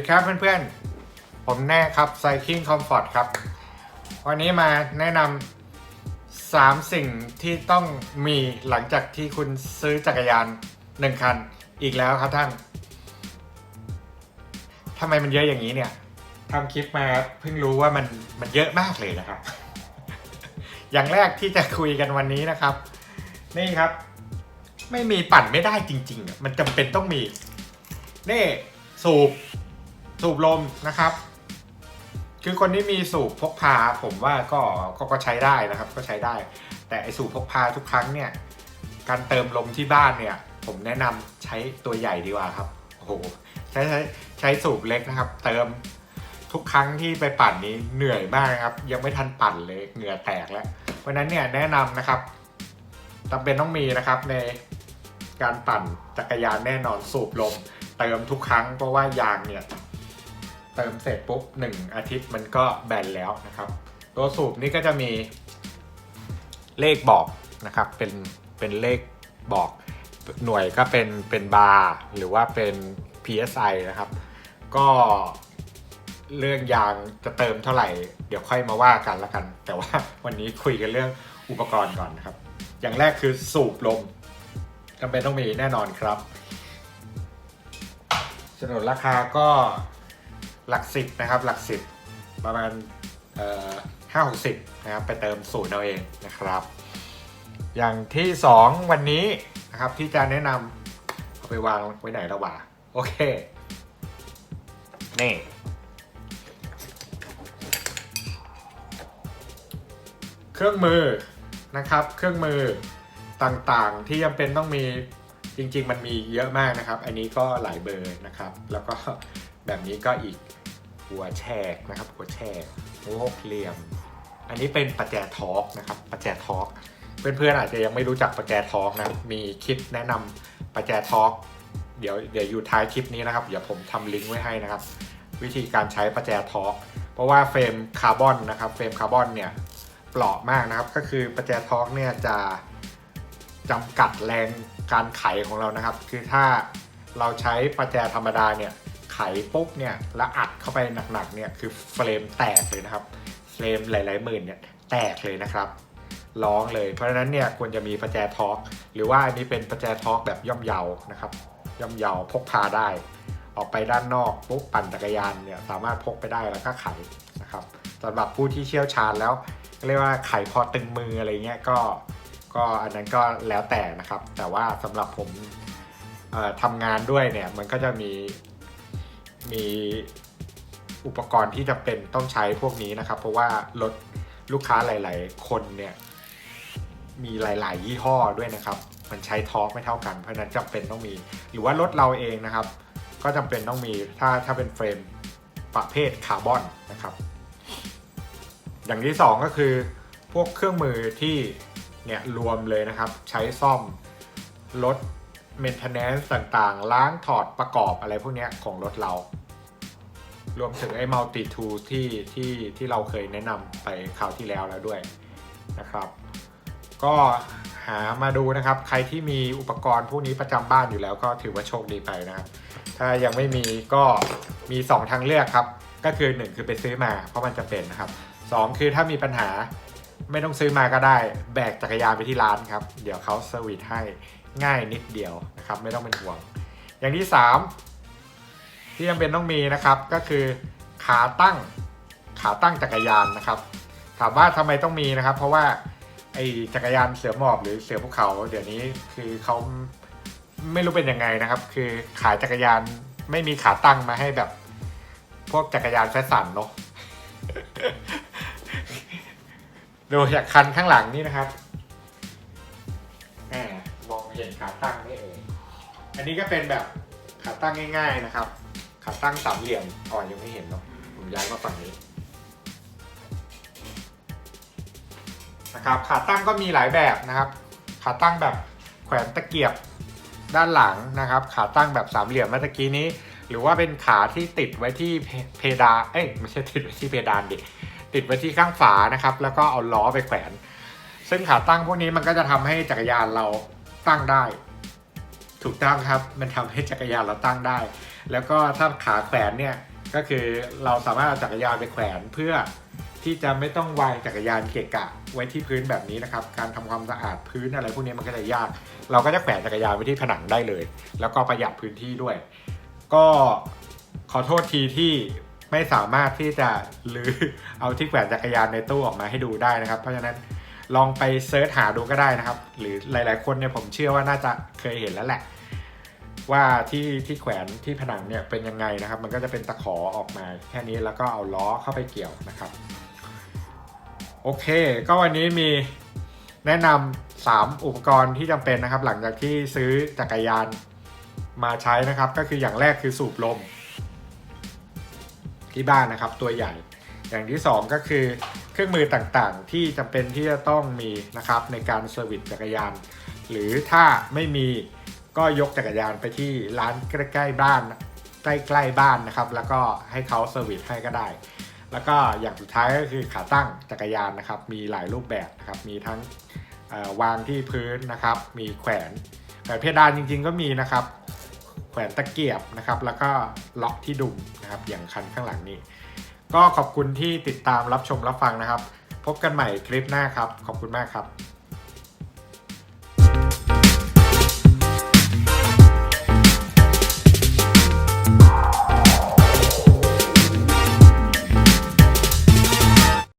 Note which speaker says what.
Speaker 1: วัสดีครับเพื่อนๆ ผมแน่ครับ Cycling Comfort ครับ วันนี้มาแนะนำสามสิ่งที่ต้องมีหลังจากที่คุณซื้อจักรยานหนึ่งคันอีกแล้วครับท่านทำไมมันเยอะอย่างนี้เนี่ยทำคลิปมาเพิ่งรู้ว่ามันมันเยอะมากเลยนะครับ อย่างแรกที่จะคุยกันวันนี้นะครับ นี่ครับ ไม่มีปั่นไม่ได้จริงๆอะมันจำเป็นต้องมี นี่สูบ สูบลมนะครับ คือคนที่มีสูบพกพาผมว่าก็ก็ก็ใช้ได้นะครับ ก็ใช้ได้ แต่ไอสูบพกพาทุกครั้งเนี่ย การเติมลมที่บ้านเนี่ย ผมแนะนำใช้ตัวใหญ่ดีกว่าครับโอ้โหใช้ใช้ใช้สูบเล็กนะครับ เติมทุกครั้งที่ไปปั่นนี้เหนื่อยมากครับ ยังไม่ทันปั่นเลยเหงื่อแตกแล้ว เพราะฉะนั้นเนี่ยแนะนำนะครับจำเป็นต้องมีนะครับในการปั่นจักรยานแน่นอนสูบลมเติมทุกครั้งเพราะว่ายางเนี่ย เติมเสร็จปุ๊บหนึ่งอาทิตย์มันก็แบนแล้วนะครับ ตัวสูบนี่ก็จะมีเลขบอกนะครับ เป็นเป็นเลขบอกหน่วยก็เป็นเป็นบาร์หรือว่าเป็น psi นะครับ ก็เรื่องยางจะเติมเท่าไหร่ เดี๋ยวค่อยมาว่ากันละกัน แต่ว่าวันนี้คุยกันเรื่องอุปกรณ์ก่อนนะครับ อย่างแรกคือสูบลมจำเป็นต้องมีแน่นอนครับสนุนราคาก็ หลักสิบนะครับหลักสิบประมาณห้าหกสิบนะครับไปเติมสูตรเอาเองนะครับ อย่างที่สองวันนี้นะครับที่จะแนะนำเอาไปวางไว้ไหนแล้ววะโอเค นี่เครื่องมือนะครับ เครื่องมือต่างๆที่จำเป็นต้องมีจริง ๆ มันมีเยอะมากนะครับ อันนี้ก็หลายเบอร์นะครับ แล้วก็แบบนี้ก็อีก หัวแฉกนะครับ หัวแฉกโอ้เหลี่ยม อันนี้เป็นประแจทอร์กนะครับ ประแจทอร์กเพื่อนๆอาจจะยังไม่รู้จักประแจทอร์กนะมีคลิปแนะนำประแจทอร์กเดี๋ยวเดี๋ยวอยู่ท้ายคลิปนี้นะครับ เดี๋ยวผมทำลิงก์ไว้ให้นะครับ วิธีการใช้ประแจทอร์กเพราะว่าเฟรมคาร์บอนนะครับเฟรมคาร์บอนเนี่ยเปราะมากนะครับ ก็คือประแจทอร์กเนี่ยจะจำกัดแรงการไขของเรานะครับ คือถ้าเราใช้ประแจธรรมดาเนี่ย ไขปุ๊บเนี่ยแล้วอัดเข้าไปหนักๆเนี่ยคือเฟรมแตกเลยนะครับเฟรมหลายๆหมื่นเนี่ยแตกเลยนะครับร้องเลย เพราะฉะนั้นเนี่ยควรจะมีประแจทอร์กหรือว่าอันนี้เป็นประแจทอร์กแบบย่อมเยานะครับย่อมเยาพกพาได้ ออกไปด้านนอกปุ๊บปั่นจักรยานเนี่ยสามารถพกไปได้แล้วก็ไขนะครับสำหรับผู้ที่เชี่ยวชาญแล้วเรียกว่าไขพอตึงมืออะไรเงี้ยก็ก็อันนั้นก็แล้วแต่นะครับ แต่ว่าสำหรับผมทำงานด้วยเนี่ยมันก็จะมี มีอุปกรณ์ที่จำเป็นต้องใช้พวกนี้นะครับ เพราะว่ารถลูกค้าหลาย ๆ คนเนี่ยมีหลาย ๆ ยี่ห้อด้วยนะครับ มันใช้ทอร์กไม่เท่ากันเพราะนั้นจำเป็นต้องมี หรือว่ารถเราเองนะครับ ก็จำเป็นต้องมีถ้าถ้าเป็นเฟรมประเภทคาร์บอนนะครับ อย่างที่สองก็คือพวกเครื่องมือที่เนี่ยรวมเลยนะครับ ใช้ซ่อมรถ maintenance ต่างๆ ล้างถอดประกอบอะไรพวกนี้ของรถเรา รวมถึงไอ้ multi tool ที่ที่ที่เราเคยแนะนำไปคราวที่แล้วแล้วด้วยนะครับ ก็หามาดูนะครับ ใครที่มีอุปกรณ์พวกนี้ประจำบ้านอยู่แล้วก็ถือว่าโชคดีไปนะครับ ถ้ายังไม่มีก็มี 2 ทางเลือกครับ ก็คือ 1 คือไปซื้อมาเพราะมันจะเป็นนะครับ 2 คือถ้ามีปัญหาไม่ต้องซื้อมาก็ได้ แบกจักรยานไปที่ร้านครับ เดี๋ยวเขาเซอร์วิสให้ง่ายนิดเดียวนะครับ ไม่ต้องเป็นห่วง อย่างที่ 3 ที่ยังเป็นต้องมีนะครับก็คือขาตั้งขาตั้งจักรยานนะครับ ถามว่าทำไมต้องมีนะครับ เพราะว่าไอ้จักรยานเสือหมอบหรือเสือภูเขา เดี๋ยวนี้คือเขาไม่รู้เป็นยังไงนะครับ คือขายจักรยานไม่มีขาตั้งมาให้แบบ พวกจักรยานแฟชั่นเนาะดูจากคันข้างหลังนี่นะครับแหมมองเห็นขาตั้งนี่เองอันนี้ก็เป็นแบบขาตั้งง่าย ๆนะครับ ขาตั้งสามเหลี่ยมอ่อนยังไม่เห็นเนาะผมย้ายมาฝั่งนี้นะครับขาตั้งก็มีหลายแบบนะครับ ขาตั้งแบบแขวนตะเกียบด้านหลังนะครับ ขาตั้งแบบสามเหลี่ยมเมื่อกี้นี้ หรือว่าเป็นขาที่ติดไว้ที่เพเพดานเอ้ยไม่ใช่ติดไว้ที่เพดานดิติดไว้ที่ข้างฝานะครับ แล้วก็เอาล้อไปแขวน ซึ่งขาตั้งพวกนี้มันก็จะทำให้จักรยานเราตั้งได้ ถูกต้องครับ มันทำให้จักรยานเราตั้งได้ แล้วก็ถ้าขาแขวนเนี่ยก็คือเราสามารถเอาจักรยานไปแขวนเพื่อที่จะไม่ต้องวางจักรยานเกะกะไว้ที่พื้นแบบนี้นะครับ การทำความสะอาดพื้นอะไรพวกนี้มันก็จะยาก เราก็จะแขวนจักรยานไว้ที่ผนังได้เลย แล้วก็ประหยัดพื้นที่ด้วย ก็ขอโทษทีที่ไม่สามารถที่จะลือเอาที่แขวนจักรยานในตู้ออกมาให้ดูได้นะครับ เพราะฉะนั้นลองไปเซิร์ชหาดูก็ได้นะครับ หรือหลาย ๆ คนเนี่ยผมเชื่อว่าน่าจะเคยเห็นแล้วแหละ ว่าที่ที่แขวนที่ผนังเนี่ยเป็นยังไงนะครับ มันก็จะเป็นตะขอออกมาแค่นี้แล้วก็เอาล้อเข้าไปเกี่ยวนะครับ โอเค ก็วันนี้มีแนะนำ3อุปกรณ์ที่จำเป็นนะครับ หลังจากที่ซื้อจักรยานมาใช้นะครับ ก็คืออย่างแรกคือสูบลม ที่บ้านนะครับตัวใหญ่ อย่างที่ 2 ก็คือเครื่องมือต่างๆ ที่จำเป็นที่จะต้องมีนะครับในการเซอร์วิสจักรยาน หรือถ้าไม่มี ก็ยกจักรยานไปที่ร้านใกล้ๆบ้านใกล้ๆบ้านนะครับ แล้วก็ให้เขาเซอร์วิสให้ก็ได้ แล้วก็อย่างสุดท้ายก็คือขาตั้งจักรยานนะครับ มีหลายรูปแบบนะครับ มีทั้งวางที่พื้นนะครับ มีแขวนแขวนเพดานจริง ๆ ก็มีนะครับ แขวนตะเกียบนะครับ แล้วก็ล็อกที่ดุมนะครับ อย่างคันข้างหลังนี้ ก็ขอบคุณที่ติดตามรับชมรับฟังนะครับ พบกันใหม่คลิปหน้าครับ ขอบคุณมากครับ